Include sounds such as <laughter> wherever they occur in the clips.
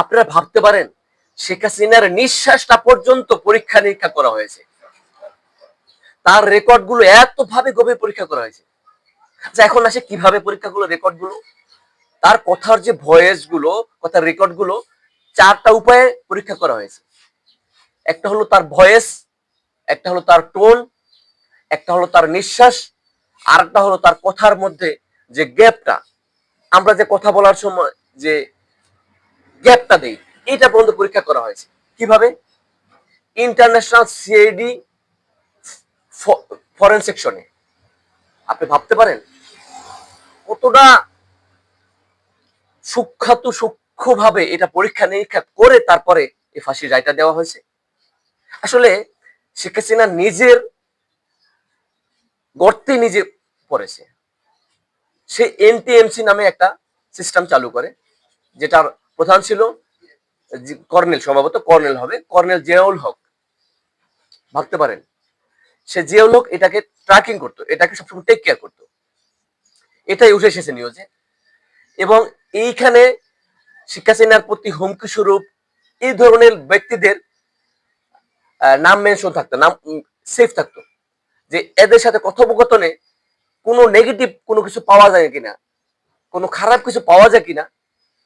আপনারা ভাবতে পারেন, শেখ হাসিনার নিঃশ্বাসটা পর্যন্ত পরীক্ষা নিরীক্ষা করা হয়েছে। তার রেকর্ডগুলো এত ভাবে গভীর পরীক্ষা করা হয়েছে আচ্ছা এখন আসে কীভাবে পরীক্ষাগুলো রেকর্ডগুলো তার কথার যে ভয়েসগুলো কথার রেকর্ডগুলো চারটা উপায়ে পরীক্ষা করা হয়েছে। একটা হলো তার ভয়েস, একটা হলো তার টোন, একটা হলো তার নিঃশ্বাস আর একটা হলো তার কথার মধ্যে যে গ্যাপটা। আমরা যে কথা বলার সময়, যে গ্যাপটা দেই। এটা পর্যন্ত পরীক্ষা করা হয়েছে। কীভাবে? ইন্টারন্যাশনাল সিআইডি ফরেন সেকশনে আপনি ভাবতে পারেন, কতটা সূক্ষাত সূক্ষ্মভাবে এটা পরীক্ষা নিরীক্ষা করে তারপরে এই ফাঁসির রায়টা দেওয়া হয়েছে। আসলে শেখ হাসিনা নিজের গর্তে নিজে পড়েছে। সে এনটিএমসি নামে একটা সিস্টেম চালু করে, যেটার প্রধান ছিল কর্নেল, সম্ভবত কর্নেল হবে, কর্নেল জিয়াউল হক। ভাবতে পারেন, সে জিয়াউল হক এটাকে ট্র্যাকিং করতো, এটাকে সবসময় টেক কেয়ার করতো। এটাই উঠে এসেছে নিউজে এবং এইখানে শেখ হাসিনার প্রতি হুমকি স্বরূপ এই ধরনের ব্যক্তিদের নাম মেনশন থাকতো, নাম সেফ থাকতো। যে এদের সাথে কথোপকথনে কোনো নেগেটিভ কোনো কিছু পাওয়া যায় কিনা, কোনো খারাপ কিছু পাওয়া যায় কিনা,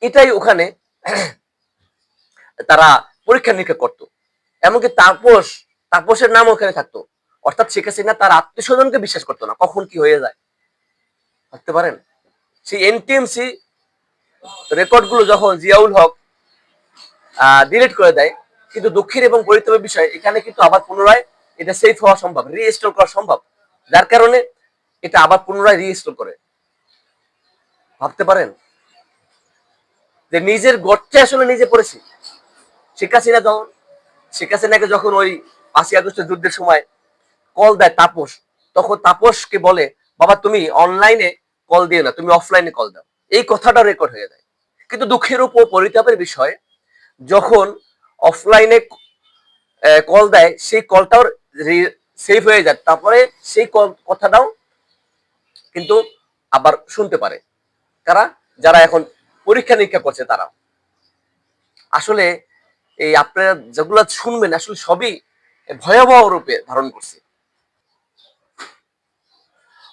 এটাই ওখানে <coughs> তারা পরীক্ষা নিরীক্ষা করতো। এমনকি তাপস, তাপসের নাম ওখানে থাকতো। অর্থাৎ শেখ হাসিনা তার আত্মীয় স্বজনকে বিশ্বাস করতো না, কখন কি হয়ে যায়। ভাবতে পারেন? সেই এনটিএমসি রেকর্ডগুলো যখন জিয়াউল হক ডিলিট করে দেয়, কিন্তু দুঃখের এবং পরিতাপের বিষয়, এখানে কিন্তু আবার পুনরায় এটা সেফ হওয়া সম্ভব রিস্টোর করা সম্ভব। যার কারণে এটা আবার পুনরায় রিস্টোর করে। ভাবতে পারেন? যে নিজের গর্তে আসলে নিজে পড়েছি। শেখ হাসিনা যখন শেখ হাসিনাকে যখন ওই পাঁচই আগস্টের যুদ্ধের সময় কল দেয় তাপস, তখন তাপসকে বলে, বাবা, তুমি অনলাইনে কল দিও না, তুমি অফলাইনে কল দাও। এই কথাটা রেকর্ড হয়ে যায়। কিন্তু দুঃখের উপর পরিতাপের বিষয়, যখন অফলাইনে কল দেয়, সেই কলটাও সেভ হয়ে যায়। তারপরে সেই কথাটাও কিন্তু আবার শুনতে পারে। কারা? যারা এখন পরীক্ষা নিরীক্ষা করছে তারা আসলে এই আপনারা যেগুলো শুনবেন, আসলে সবই ভয়াবহ রূপে ধারণ করছে।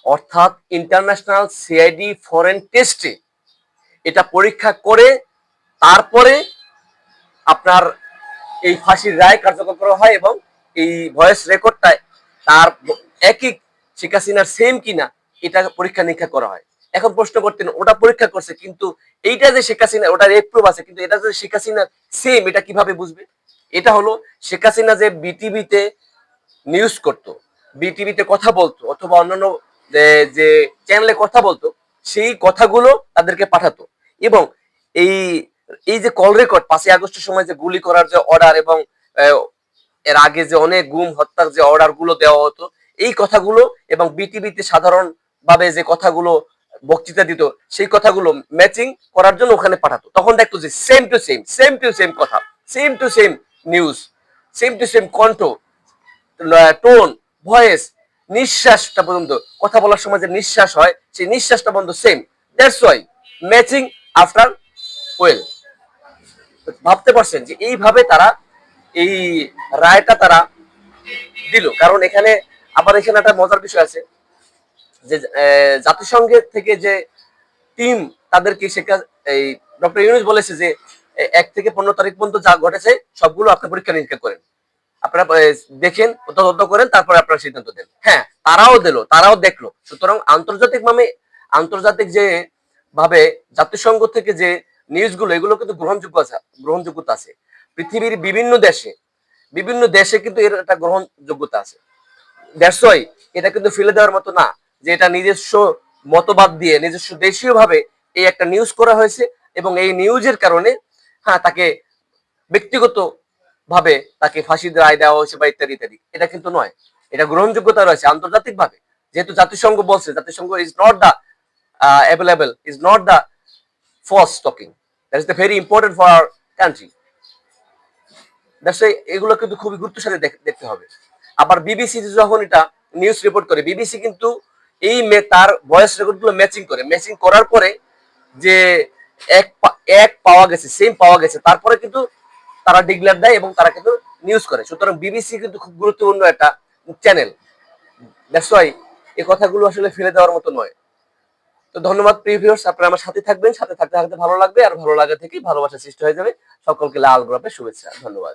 অর্থাৎ ইন্টারন্যাশনাল সিআইডি ফরেন টেস্টে এটা পরীক্ষা করে তারপরে আপনার এই ফাঁসির রায় কার্যকর করা হয় এবং এই ভয়েস রেকর্ডটায় তার একই শেখ হাসিনার সেম কিনা এটা পরীক্ষা নিরীক্ষা করা হয়। এখন প্রশ্ন করতেন, ওটা পরীক্ষা করছে, কিন্তু এইটা যে শেখ হাসিনা ওটা রেপ্রুভ আছে, কিন্তু এটা যে শেখ হাসিনা সেম এটা কীভাবে বুঝবে? এটা হলো শেখ হাসিনা যে বিটিভিতে নিউজ করতো বিটিভিতে কথা বলতো, অথবা অন্যান্য যে- চ্যানেলে কথা বলতো, সেই কথাগুলো তাদেরকে পাঠাতো। এবং এই এই যে কল রেকর্ড পাঁচই আগস্টের সময় যে গুলি করার যে অর্ডার এবং এর আগে যে অনেক গুম, হত্যার যে অর্ডারগুলো দেওয়া হতো, এই কথাগুলো এবং বিটিভিতে সাধারণ ভাবে যে কথাগুলো বক্তৃতা দিত, সেই কথাগুলো ম্যাচিং করার জন্য ওখানে পাঠাতো। তখন দেখতো যে same to same same to same কথা same to same news same to same কণ্ঠ টোন ভয়েস নিঃশ্বাসটা পর্যন্ত। কথা বলার সময় যে নিঃশ্বাস হয়, সেই নিঃশ্বাসটা পর্যন্ত same that's why matching after well ভাবতে পারছেন যে এইভাবে তারা এই রায়টা তারা দিল। কারণ এখানে আবার এখানে একটা মজার বিষয় আছে। যে জাতিসংঘের থেকে যে টিম তাদেরকে শেখা, এই ডক্টর ইউনুস বলেছে যে এক থেকে পনেরো তারিখ পর্যন্ত যা ঘটেছে, সবগুলো আপনি পরীক্ষা নিরীক্ষা করেন। আপনারা দেখেন, তদন্ত করেন, তারপরে আপনারা সিদ্ধান্ত দেন। হ্যাঁ তারাও দিল, তারাও দেখল। সুতরাং আন্তর্জাতিক ভাবে আন্তর্জাতিক যে ভাবে জাতিসংঘ থেকে যে নিউজগুলো এগুলো কিন্তু গ্রহণযোগ্য আছে, গ্রহণযোগ্যতা আছে। পৃথিবীর বিভিন্ন দেশে বিভিন্ন দেশে কিন্তু এর একটা গ্রহণযোগ্যতা আছে। দ্যাটস এটা কিন্তু ফেলে দেওয়ার মতো না। যে এটা নিজস্ব মতবাদ দিয়ে, নিজস্ব দেশীয় ভাবে এই একটা নিউজ করা হয়েছে এবং এই নিউজের কারণে হ্যাঁ তাকে ব্যক্তিগত ভাবে তাকে ফাঁসির রায় দেওয়া হয়েছে বা ইত্যাদি ইত্যাদি। এটা কিন্তু নয়। এটা গ্রহণযোগ্যতা রয়েছে আন্তর্জাতিক ভাবে যেহেতু জাতিসংঘ বলছে, জাতিসংঘ is not the available is not the false talking that is the very important for our country that's এগুলো কিন্তু খুবই গুরুত্বের সাথে দেখতে হবে। আবার বিবিসি যখন এটা নিউজ রিপোর্ট করে বিবিসি কিন্তু এই তার ভয়েস রেকর্ডগুলো ম্যাচিং করে। ম্যাচিং করার পরে যে এক এক পাওয়া গেছে সেম পাওয়া গেছে, তারপরে কিন্তু তারা ডিক্লেয়ার দেয় এবং তারা কিন্তু নিউজ করে। সুতরাং বিবিসি কিন্তু খুব গুরুত্বপূর্ণ একটা চ্যানেল দ্যাটস এই কথাগুলো আসলে ফেলে দেওয়ার মতো নয়। তো ধন্যবাদ প্রিয় ভিউয়ার্স আপনারা আমার সাথে থাকবেন। সাথে থাকতে থাকতে ভালো লাগবে, আর ভালো লাগা থেকেই ভালোবাসা সৃষ্টি হয়ে যাবে। সকলকে লাল গোলাপের শুভেচ্ছা। ধন্যবাদ।